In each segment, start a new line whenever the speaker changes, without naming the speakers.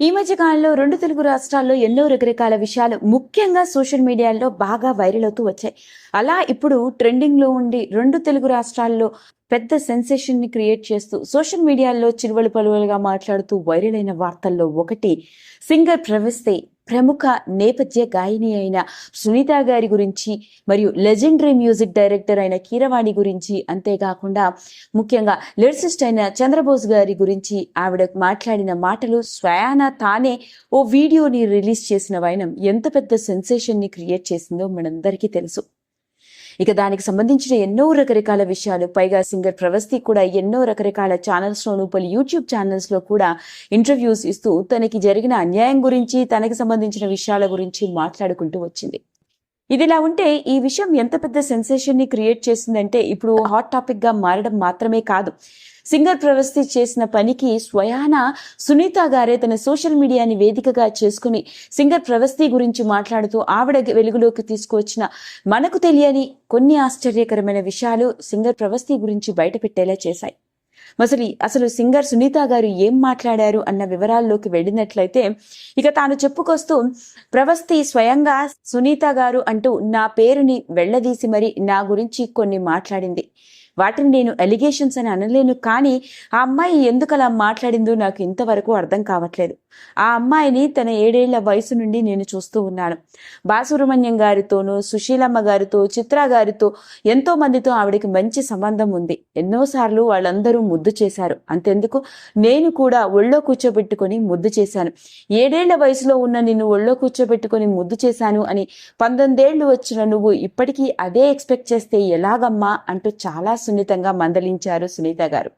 ఈ మధ్య కాలంలో రెండు తెలుగు రాష్ట్రాల్లో ఎన్నో రకరకాల విషయాలు ముఖ్యంగా సోషల్ మీడియాలో బాగా వైరల్ అవుతూ వచ్చాయి. అలా ఇప్పుడు ట్రెండింగ్లో ఉండి రెండు తెలుగు రాష్ట్రాల్లో పెద్ద సెన్సేషన్ని క్రియేట్ చేస్తూ సోషల్ మీడియాలో చిరువలు పలువలుగా మాట్లాడుతూ వైరల్ అయిన వార్తల్లో ఒకటి సింగర్ ప్రవస్తే ప్రముఖ నేపథ్య గాయని అయిన సునీత గారి గురించి మరియు లెజెండరీ మ్యూజిక్ డైరెక్టర్ అయిన కీరవాణి గురించి అంతేకాకుండా ముఖ్యంగా లిరిసిస్ట్ అయిన చంద్రబోస్ గారి గురించి ఆవిడ మాట్లాడిన మాటలు స్వయాన తానే ఓ వీడియోని రిలీజ్ చేసిన వైనం ఎంత పెద్ద సెన్సేషన్ని క్రియేట్ చేసిందో మనందరికీ తెలుసు. ఇక దానికి సంబంధించిన ఎన్నో రకరకాల విషయాలు. పైగా సింగర్ ప్రవస్తి కూడా ఎన్నో రకరకాల ఛానల్స్లోను పలు యూట్యూబ్ ఛానల్స్లో కూడా ఇంటర్వ్యూస్ ఇస్తూ తనకి జరిగిన అన్యాయం గురించి తనకి సంబంధించిన విషయాల గురించి మాట్లాడుకుంటూ వచ్చింది. ఇదిలా ఉంటే ఈ విషయం ఎంత పెద్ద సెన్సేషన్ని క్రియేట్ చేసిందంటే ఇప్పుడు హాట్ టాపిక్గా మారడం మాత్రమే కాదు. సింగర్ ప్రవస్తి చేసిన పనికి స్వయాన సునీత గారే తన సోషల్ మీడియాని వేదికగా చేసుకుని సింగర్ ప్రవస్తి గురించి మాట్లాడుతూ ఆవిడ వెలుగులోకి తీసుకువచ్చిన మనకు తెలియని కొన్ని ఆశ్చర్యకరమైన విషయాలు సింగర్ ప్రవస్తి గురించి బయటపెట్టేలా చేశాయి. అసలు అసలు సింగర్ సునీత గారు ఏం మాట్లాడారు అన్న వివరాల్లోకి వెళ్ళినట్లయితే ఇక తాను చెప్పుకొస్తూ ప్రవస్తి స్వయంగా సునీత గారు అంటూ నా పేరుని వెళ్ళదీసి మరి నా గురించి కొన్ని మాట్లాడింది. వాటిని నేను ఎలిగేషన్స్ అని అనలేను. కానీ ఆ అమ్మాయి ఎందుకు అలా మాట్లాడిందో నాకు ఇంతవరకు అర్థం కావట్లేదు. ఆ అమ్మాయిని తన ఏడేళ్ళ వయసు నుండి నేను చూస్తూ ఉన్నాను. బాసుబ్రహ్మణ్యం గారితోనూ సుశీలమ్మ గారితో చిత్ర గారితో ఎంతో మందితో ఆవిడకి మంచి సంబంధం ఉంది. ఎన్నోసార్లు వాళ్ళందరూ ముద్దు చేశారు. అంతెందుకు? నేను కూడా ఒళ్ళో కూర్చోబెట్టుకొని ముద్దు చేశాను. ఏడేళ్ళ వయసులో ఉన్న నిన్ను ఒళ్ళో కూర్చోబెట్టుకొని ముద్దు చేశాను అని పంతొమ్మిదేళ్ళు వచ్చిన నువ్వు ఇప్పటికీ అదే ఎక్స్పెక్ట్ చేస్తే ఎలాగమ్మా? అంటూ చాలా సున్నితంగా మందలించారు సునీత గారు.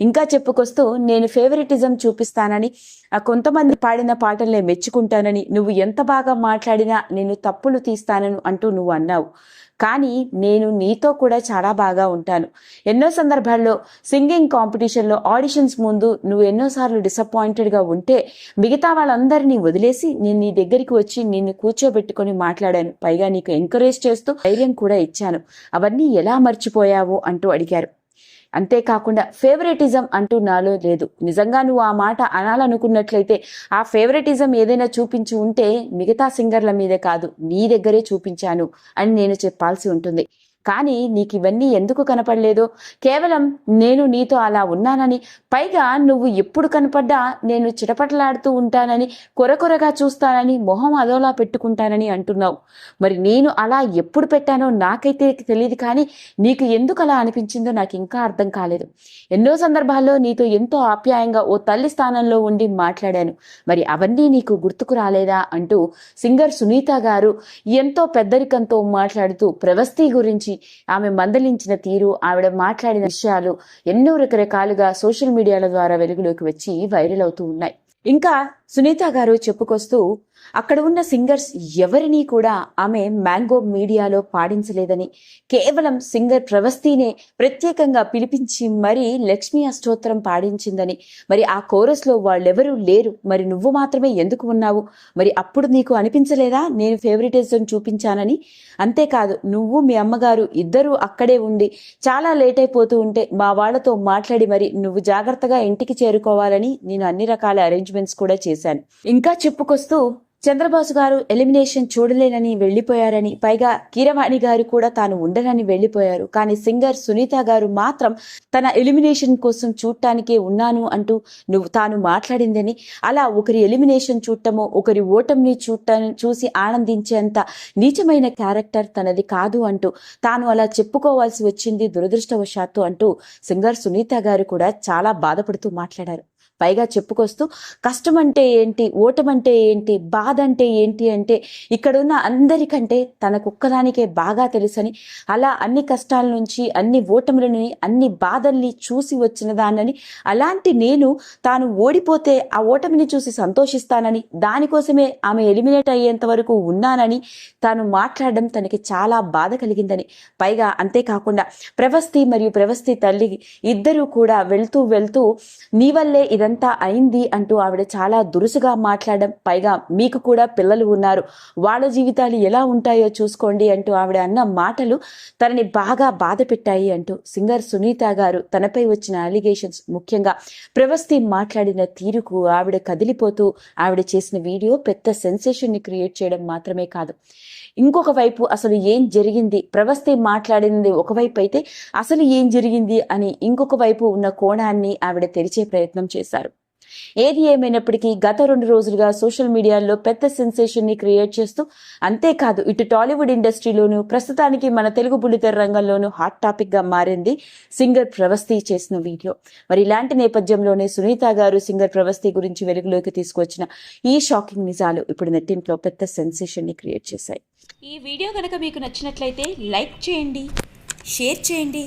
ఇంకా చెప్పుకొస్తూ నేను ఫేవరెటిజం చూపిస్తానని ఆ కొంతమంది పాడిన పాటలనే మెచ్చుకుంటానని నువ్వు ఎంత బాగా మాట్లాడినా నేను తప్పులు తీస్తానను అంటూ నువ్వు అన్నావు. కానీ నేను నీతో కూడా చాలా బాగా ఉంటాను. ఎన్నో సందర్భాల్లో సింగింగ్ కాంపిటీషన్లో ఆడిషన్స్ ముందు నువ్వు ఎన్నోసార్లు డిసప్పాయింటెడ్గా ఉంటే మిగతా వాళ్ళందరినీ వదిలేసి నేను నీ దగ్గరికి వచ్చి నిన్ను కూర్చోబెట్టుకొని మాట్లాడాను. పైగా నీకు ఎంకరేజ్ చేస్తూ ధైర్యం కూడా ఇచ్చాను. అవన్నీ ఎలా మర్చిపోయావు? అంటూ అడిగారు. అంతేకాకుండా ఫేవరెటిజం అంటూ నాలో లేదు. నిజంగా నువ్వు ఆ మాట అనాలనుకున్నట్లయితే ఆ ఫేవరెటిజం ఏదైనా చూపించి ఉంటే మిగతా సింగర్ల మీద కాదు నీ దగ్గరే చూపించాను అని నేను చెప్పాల్సి ఉంటుంది. కానీ నీకు ఇవన్నీ ఎందుకు కనపడలేదో? కేవలం నేను నీతో అలా ఉన్నానని పైగా నువ్వు ఎప్పుడు కనపడ్డా నేను చిటపటలాడుతూ ఉంటానని కొరకొరగా చూస్తానని మొహం అదోలా పెట్టుకుంటానని అంటున్నావు. మరి నేను అలా ఎప్పుడు పెట్టానో నాకైతే తెలియదు కానీ నీకు ఎందుకు అలా అనిపించిందో నాకు ఇంకా అర్థం కాలేదు. ఎన్నో సందర్భాల్లో నీతో ఎంతో ఆప్యాయంగా ఓ తల్లి స్థానంలో ఉండి మాట్లాడాను. మరి అవన్నీ నీకు గుర్తుకు రాలేదా అంటూ సింగర్ సునీత గారు ఎంతో పెద్దరికంతో మాట్లాడుతూ ప్రవస్తి గురించి ఆమె మందలించిన తీరు ఆవిడ మాట్లాడిన విషయాలు ఎన్నో రకరకాలుగా సోషల్ మీడియాల ద్వారా వెలుగులోకి వచ్చి వైరల్ అవుతూ ఉన్నాయి. ఇంకా సునీత గారు చెప్పుకొస్తూ అక్కడ ఉన్న సింగర్స్ ఎవరినీ కూడా ఆమె మ్యాంగో మీడియాలో పాడించలేదని కేవలం సింగర్ ప్రవస్తినే ప్రత్యేకంగా పిలిపించి మరీ లక్ష్మీ అష్టోత్తరం పాడించిందని మరి ఆ కోరస్లో వాళ్ళెవరూ లేరు మరి నువ్వు మాత్రమే ఎందుకు ఉన్నావు? మరి అప్పుడు నీకు అనిపించలేదా? నేను ఫేవరెటిజం చూపించానని? అంతేకాదు నువ్వు మీ అమ్మగారు ఇద్దరూ అక్కడే ఉండి చాలా లేట్ అయిపోతూ ఉంటే మా వాళ్ళతో మాట్లాడి మరి నువ్వు జాగ్రత్తగా ఇంటికి చేరుకోవాలని నేను అన్ని రకాల అరేంజ్మెంట్స్ కూడా చేశాను. ఇంకా చెప్పుకొస్తూ చంద్రబాసు గారు ఎలిమినేషన్ చూడలేనని వెళ్ళిపోయారని పైగా కీరవాణి గారు కూడా తాను ఉండనని వెళ్ళిపోయారు కానీ సింగర్ సునీత గారు మాత్రం తన ఎలిమినేషన్ కోసం చూడటానికే ఉన్నాను అంటూ నువ్వు తాను మాట్లాడిందని అలా ఒకరి ఎలిమినేషన్ చూడటమో ఒకరి ఓటమిని చూడటం చూసి ఆనందించేంత నీచమైన క్యారెక్టర్ తనది కాదు అంటూ తాను అలా చెప్పుకోవాల్సి వచ్చింది దురదృష్టవశాత్తు అంటూ సింగర్ సునీత గారు కూడా చాలా బాధపడుతూ మాట్లాడారు. పైగా చెప్పుకొస్తూ కష్టం అంటే ఏంటి ఓటమంటే ఏంటి బాధ అంటే ఏంటి అంటే ఇక్కడున్న అందరికంటే తనకొక్కదానికే బాగా తెలుసని అలా అన్ని కష్టాల నుంచి అన్ని ఓటములని అన్ని బాధల్ని చూసి వచ్చిన దానని అలాంటి నేను తాను ఓడిపోతే ఆ ఓటమిని చూసి సంతోషిస్తానని దానికోసమే ఆమె ఎలిమినేట్ అయ్యేంత వరకు ఉన్నానని తాను మాట్లాడడం తనకి చాలా బాధ కలిగిందని. పైగా అంతేకాకుండా ప్రవస్తి మరియు ప్రవస్తి తల్లి ఇద్దరూ కూడా వెళ్తూ వెళ్తూ నీ వల్లే ఇదంతా ఇదంతా అయింది అంటూ ఆవిడ చాలా దురుసుగా మాట్లాడడం పైగా మీకు కూడా పిల్లలు ఉన్నారు. వాళ్ళ జీవితాలు ఎలా ఉంటాయో చూసుకోండి అంటూ ఆవిడ అన్న మాటలు తనని బాగా బాధ పెట్టాయి అంటూ సింగర్ సునీత గారు తనపై వచ్చిన అలిగేషన్స్ ముఖ్యంగా ప్రవస్తి మాట్లాడిన తీరుకు ఆవిడ కదిలిపోతూ ఆవిడ చేసిన వీడియో పెద్ద సెన్సేషన్ని క్రియేట్ చేయడం మాత్రమే కాదు. ఇంకొక వైపు అసలు ఏం జరిగింది? ప్రవస్తి మాట్లాడింది ఒకవైపు అయితే అసలు ఏం జరిగింది అని ఇంకొక వైపు ఉన్న కోణాన్ని ఆవిడ తెరిచే ప్రయత్నం చేశారు. ఏది ఏమైనప్పటికీ గత రెండు రోజులుగా సోషల్ మీడియాలో పెద్ద సెన్సేషన్ని క్రియేట్ చేస్తూ అంతేకాదు ఇటు టాలీవుడ్ ఇండస్ట్రీలోను ప్రస్తుతానికి మన తెలుగు బుల్లితెర రంగంలోనూ హాట్ టాపిక్గా మారింది సింగర్ ప్రవస్తి చేసిన వీడియో. మరి ఇలాంటి నేపథ్యంలోనే సునీత గారు సింగర్ ప్రవస్తి గురించి వెలుగులోకి తీసుకొచ్చిన ఈ షాకింగ్ నిజాలు ఇప్పుడు నెట్టింట్లో పెద్ద సెన్సేషన్ని క్రియేట్ చేశాయి.
ఈ వీడియో కనుక మీకు నచ్చినట్లయితే లైక్ చేయండి షేర్ చేయండి.